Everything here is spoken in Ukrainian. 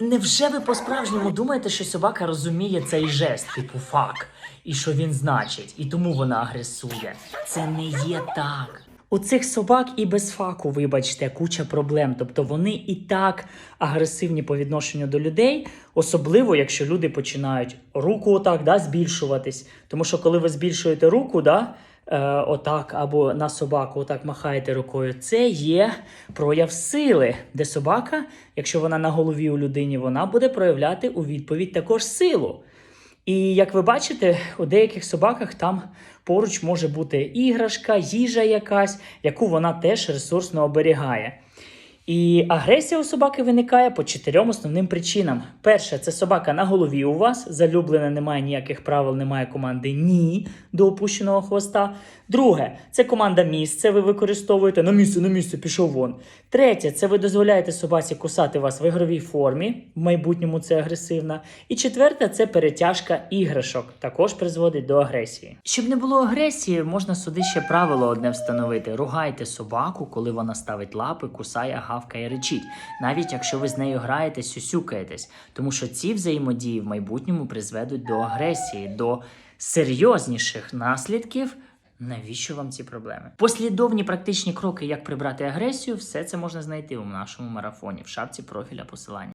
Невже ви по-справжньому думаєте, що собака розуміє цей жест, типу фак, і що він значить, і тому вона агресує? Це не є так. У цих собак і без факу, вибачте, куча проблем. Тобто вони і так агресивні по відношенню до людей, особливо якщо люди починають руку отак да, збільшуватись. Тому що коли ви збільшуєте руку, да, отак, або на собаку отак махаєте рукою, це є прояв сили, де собака, якщо вона на голові у людині, вона буде проявляти у відповідь також силу. І як ви бачите, у деяких собаках там поруч може бути іграшка, їжа якась, яку вона теж ресурсно оберігає. І агресія у собаки виникає по чотирьом основним причинам. Перше, це собака на голові у вас. Залюблене, немає ніяких правил, немає команди ні до опущеного хвоста. Друге, це команда місце. Ви використовуєте на місце, на місце, пішов вон. Третє, це ви дозволяєте собаці кусати вас в ігровій формі. В майбутньому це агресивна. І четверте, це перетяжка іграшок. Також призводить до агресії. Щоб не було агресії, можна сюди ще правило одне встановити: ругайте собаку, коли вона ставить лапи, кусає, гавкає, речить, навіть якщо ви з нею граєте, сюсюкаєтесь, тому що ці взаємодії в майбутньому призведуть до агресії, до серйозніших наслідків. Навіщо вам ці проблеми? Послідовні практичні кроки, як прибрати агресію, все це можна знайти у нашому марафоні в шапці профіля посилання.